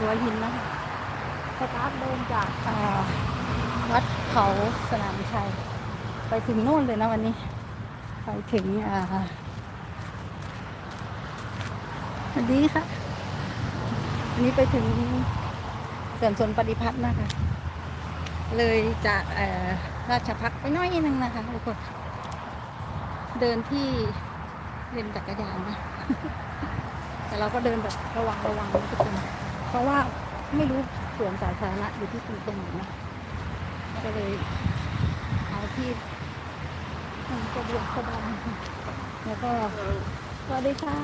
หัวหินนะคะสตาร์ทเดินจากวัดเขาสนามชัย ไปถึงโน่นเลยนะวันนี้ ไปถึงอ่าสวัสดีค่ะวันนี้ไปถึงเสื่อมสนปฏิพัฒน์นะคะ เลยจากราชพักไปน้อยนึงนะคะทุกคนเดินที่เลนจักรยานนะ แต่เราก็เดินแบบระวังระวังทุกคน เพราะว่าไม่รู้สวนสาธารณะอยู่ที่ตรงตรงไหนนะก็เลยเอาที่มันสะดวกสบายแล้วก็สวัสดีค่ะ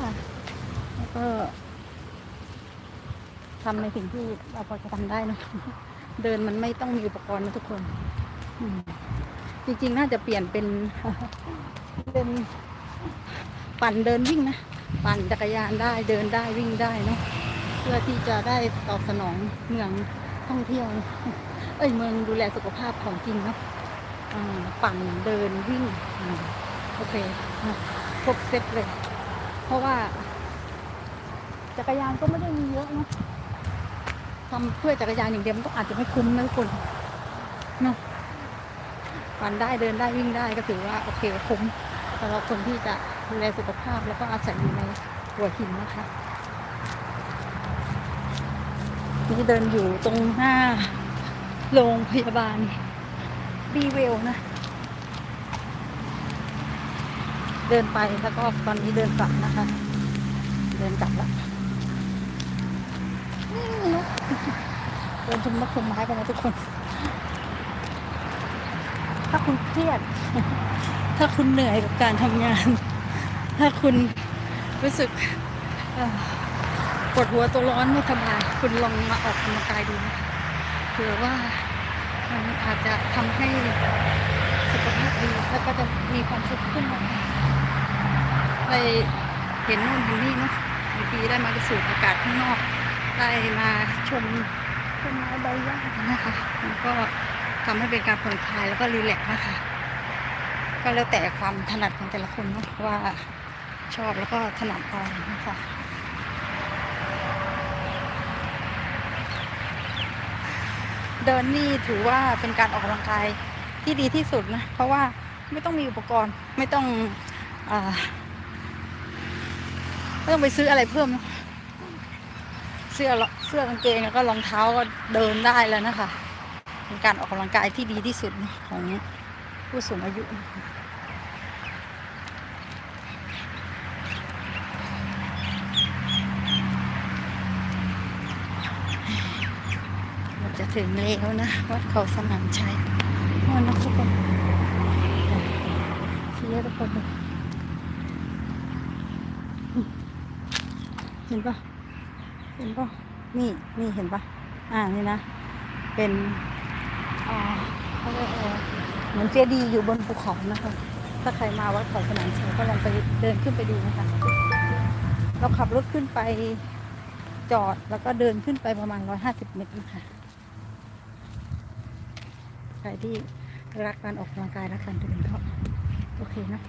แล้วก็ทำในสิ่งที่เราพอจะทำได้เนะเดินมันไม่ต้องมีอุปกรณ์นะทุกคนจริงๆ น่าจะเปลี่ยนเป็นเป็นปั่นเดินวิ่งนะ ปั่นจักรยานได้เดินได้วิ่งได้เนาะ พื่อที่จะได้ตอบสนองเมืองท่องเที่ยว เอ้ยเมืองดูแลสุขภาพของจริงเนาะปั่นเดินวิ่งอโอเคครบเซตเลย เพราะว่า จักรยานก็ไม่ได้มีเยอะเนาะทำเพื่อจักรยานอย่างเดียวมันก็อาจจะไม่คุ้มนะทุกคนเนาะปั่นได้เดินได้วิ่งได้ก็ถือว่าโอเคคุ้มสำหรับคนที่จะดูแลสุขภาพแล้วก็อาศัยอยู่ในหัวหินนะคะ นี่เดินอยู่ตรงหน้า โรงพยาบาลบีเวลนะ เดินไปแล้วก็ตอนนี้เดินกลับนะคะ เดินกลับแล้วนี่นกเดินชมนกชมไม้กันนะทุกคน ถ้าคุณเครียด ถ้าคุณเหนื่อยกับการทำงาน ถ้าคุณรู้สึกอ ปวดหัวตัวร้อนไม่สบายคุณลองมาออกกำลังกายดูนะคะเผื่อว่ามันอาจจะทำให้สุขภาพดีแล้วก็จะมีความสุขขึ้นมาได้เห็นโน่นเห็นนี่เนาะบางทีได้มาสูดอากาศข้างนอก ได้มาชมต้นไม้ใบหญ้านะคะมันก็ทำให้เป็นการผ่อนคลายแล้วก็รีแลกซ์นะคะ ก็แล้วแต่ความถนัดของแต่ละคนเนาะว่าชอบแล้วก็ถนัดอะไรนะคะ เดินนี่ถือว่าเป็นการออกกำลังกายที่ดีที่สุดนะ เพราะว่าไม่ต้องมีอุปกรณ์ไม่ต้องอไม่ต้องไปซื้ออะไรเพิ่ม เสื้อเสื้อกางเกงแล้วก็รองเท้าก็เดินได้แล้วนะคะ เป็นการออกกำลังกายที่ดีที่สุดของผู้สูงอายุนะคะเรา จะถึงแล้วนะ วัดเขาสนามชัยวันนะทุกคนเสียทุกคนเห็นปะเห็นปะนี่นี่เห็นปะอ่านี่นะ เป็นอ่าเขาเรียกอะไรเหมือนเจดีย์อยู่บนภูเขานะคะถ้าใครมาวัดเขาสนามชัยก็ลองไปเดินขึ้นไปดูนะคะ เราขับรถขึ้นไปจอดแล้วก็เดินขึ้นไปประมาณ 150 เมตรนะคะ รที่รักการออกกำลังกายรักการเดินก็โอเคนะ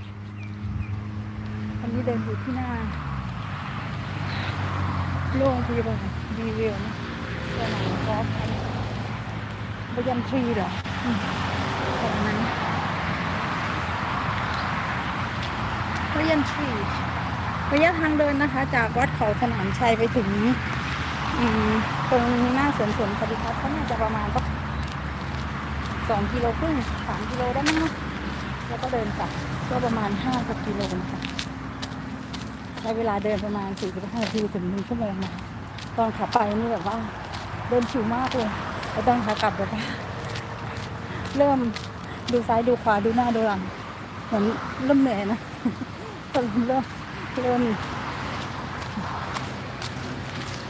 ตอนนี้เดินอยู่ที่หน้าโรงพยาบาลดีเวลนะสนามกอล์ฟบยันทรีเหรออืมประมาณนั้นบยันทรีระยะทางเดินนะคะ จากวัดเขาสนามชัยไปถึงตรงหน้าสวนสวนปฏิพัฒน์ก็น่าจะประมาณสัก สองกิโลครึ่งสามกิโลได้มั้งเนะแล้วก็เดินกลับก็ประมาณห้าหกกิโลนะคะใช้เวลาเดินประมาณสี่สิบห้านาทีถึงหนึ่งชั่วโมงนะตอนขาไปนี่แบบว่าเดินชิวมากเลยแล้วตอนขากลับแบบว่าเริ่มดูซ้ายดูขวาดูหน้าดูหลังเหมือนเริ่มเหนื่อยนะเริ่มเริ่มเริ่ม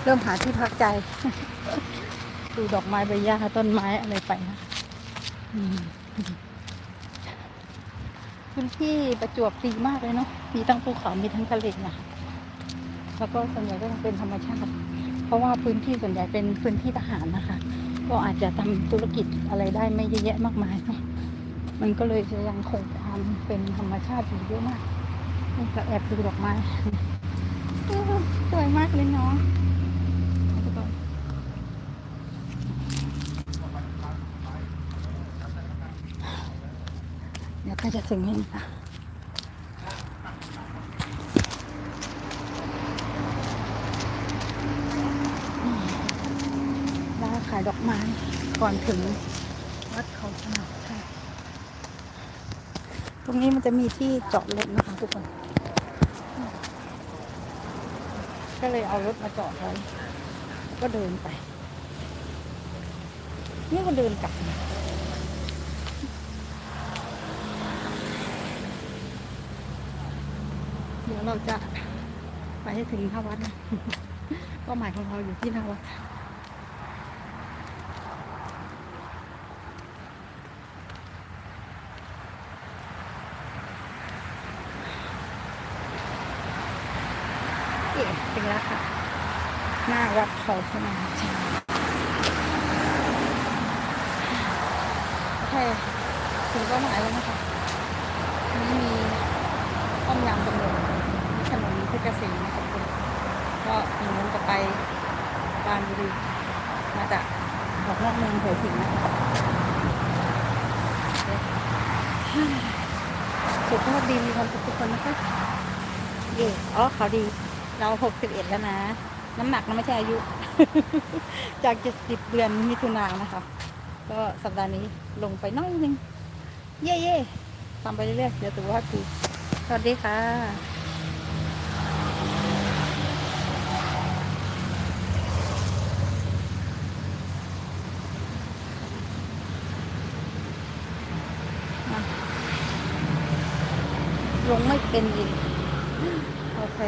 เริ่มหาที่พักใจ ดูดอกไม้ใบหญ้าต้นไม้อะไรไปนะ พื้นที่ประจวบดีมากเลยเนาะมีทั้งภูเขามีทั้งทะเลนะแล้วก็ส่วนใหญ่ก็เป็นธรรมชาติ เพราะว่าพื้นที่ส่วนใหญ่เป็นพื้นที่ทหารนะคะ ก็อาจจะทำธุรกิจอะไรได้ไม่เยอะแยะมากมายเนาะมันก็เลยจะยังคงความเป็นธรรมชาติอยู่เยอะมากนี่ก็แอบดูดอกไม้สวยมากเลยเนาะทุกคน ก็จะถึงนี่ค่ะร้านขายดอกไม้ก่อนถึงวัดเขาสนาใช่ตรงนี้มันจะมีที่จอดรถนะคะทุกคนก็เลยเอารถมาจอดไว้ก็เดินไป นี่ก็เดินกลับมา เดี๋ยวเราจะไปให้ถึงท่าวัดนะเป้าหมายของเราอยู่ที่ท่าวัดเอ๊ะถึงแล้วค่ะ หน้าวัดเขาสนามชัยโอเคถึงเป้าหมายแล้วนะคะนนี้มีป้อมยามตำรวจมีถนนเพชรเกษมนะครับคุณก็ถนนจะไปบานบุรีมาจากออกนอกเมืองหัวหินนะคะสุขภาพดีมีความสุขทุกคนนะคะเย่อ๋อเขาดี เราหกสิบเอ็ดแล้วนะ น้ำหนักนะไม่ใช่อายุ จากเจ็ดสิบเดือนมิถุนายนนะคะ ก็สัปดาห์นี้ลงไปน้อยนึง เย่เย่ทำไปเรื่อยๆเดี๋ยวตัวว่าคือสวัสดีค่ะ มาล งไม่เป็นอีก โอเค